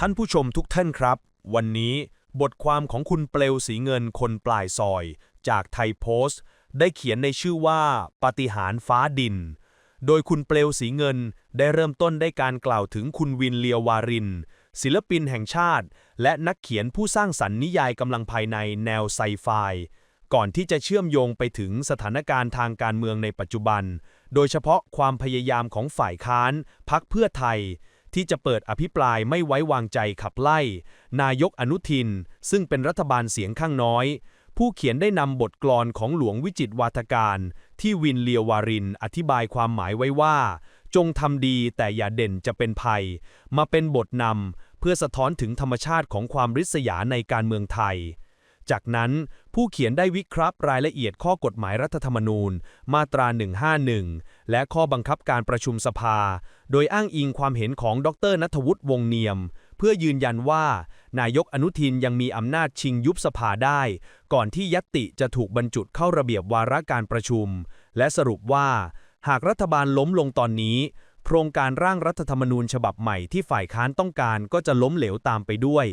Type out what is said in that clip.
ท่านผู้ชมทุกท่านครับ วันนี้บทความของคุณเปลวสีเงินคนปลายซอย จากไทยโพสต์ ได้เขียนในชื่อว่า ปฏิหารฟ้าดิน โดยคุณเปลวสีเงินได้เริ่มต้นได้การกล่าวถึงคุณวินเลียววาริน ศิลปินแห่งชาติ และนักเขียนผู้สร้างสรรค์นิยายกำลังภายในแนวไซไฟก่อนที่จะเชื่อมโยงไปถึงสถานการณ์ทางการเมืองในปัจจุบัน โดยเฉพาะความพยายามของฝ่ายค้าน พักเพื่อไทย ที่จะเปิดอภิปรายไม่ไว้วางใจขับไล่ นายกอนุทิน ซึ่งเป็นรัฐบาลเสียงข้างน้อย ผู้เขียนได้นำบทกลอนของหลวงวิจิตรวาทการ ที่วินเลียววารินอธิบายความหมายไว้ว่า จงทำดีแต่อย่าเด่นจะเป็นภัย มาเป็นบทนำเพื่อสะท้อนถึงธรรมชาติของความริษยาในการเมืองไทย จากนั้นผู้เขียนได้วิเคราะห์รายละเอียดข้อกฎหมายรัฐธรรมนูญ มาตรา 151 และข้อบังคับการประชุมสภา โดยอ้างอิงความเห็นของดรนัทวุฒิวงเนียม เพื่อยืนยันว่า นายกอนุทินยังมีอำนาจชิงยุบสภาได้ ก่อนที่ยัตติจะถูกบรรจุเข้าระเบียบวาระการประชุม และสรุปว่า หากรัฐบาลล้มลงตอนนี้ โครงการร่างรัฐธรรมนูญฉบับใหม่ที่ฝ่ายค้านต้องการก็จะล้มเหลวตามไปด้วย